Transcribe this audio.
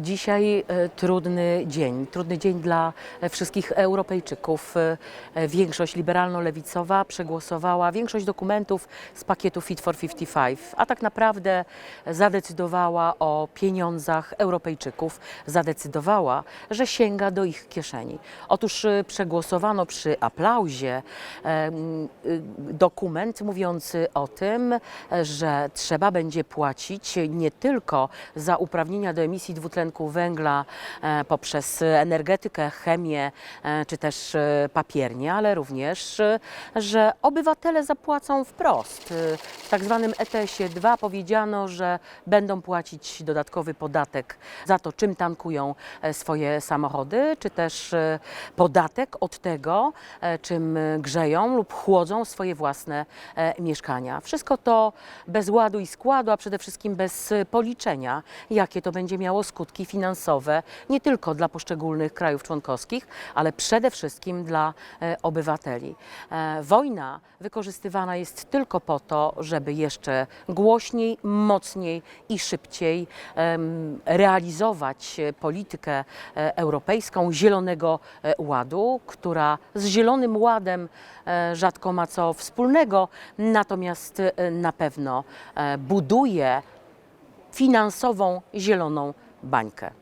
Dzisiaj e, trudny dzień, trudny dzień dla e, wszystkich Europejczyków. E, Większość liberalno-lewicowa przegłosowała większość dokumentów z pakietu Fit for 55, a tak naprawdę zadecydowała o pieniądzach Europejczyków, zadecydowała, że sięga do ich kieszeni. Otóż przegłosowano przy aplauzie dokument mówiący o tym, że trzeba będzie płacić nie tylko za uprawnienia do emisji dwutlenku węgla e, poprzez energetykę, chemię e, czy też e, papiernię, ale również, że obywatele zapłacą wprost. W tak zwanym ETS-ie 2 powiedziano, że będą płacić dodatkowy podatek za to, czym tankują swoje samochody, czy też podatek od tego, czym grzeją lub chłodzą swoje własne mieszkania. Wszystko to bez ładu i składu, a przede wszystkim bez policzenia, jakie to będzie miało skutki finansowe nie tylko dla poszczególnych krajów członkowskich, ale przede wszystkim dla e, obywateli. E, Wojna wykorzystywana jest tylko po to, żeby jeszcze głośniej, mocniej i szybciej realizować e, politykę europejską Zielonego Ładu, która z Zielonym Ładem rzadko ma co wspólnego, natomiast na pewno buduje finansową zieloną банька.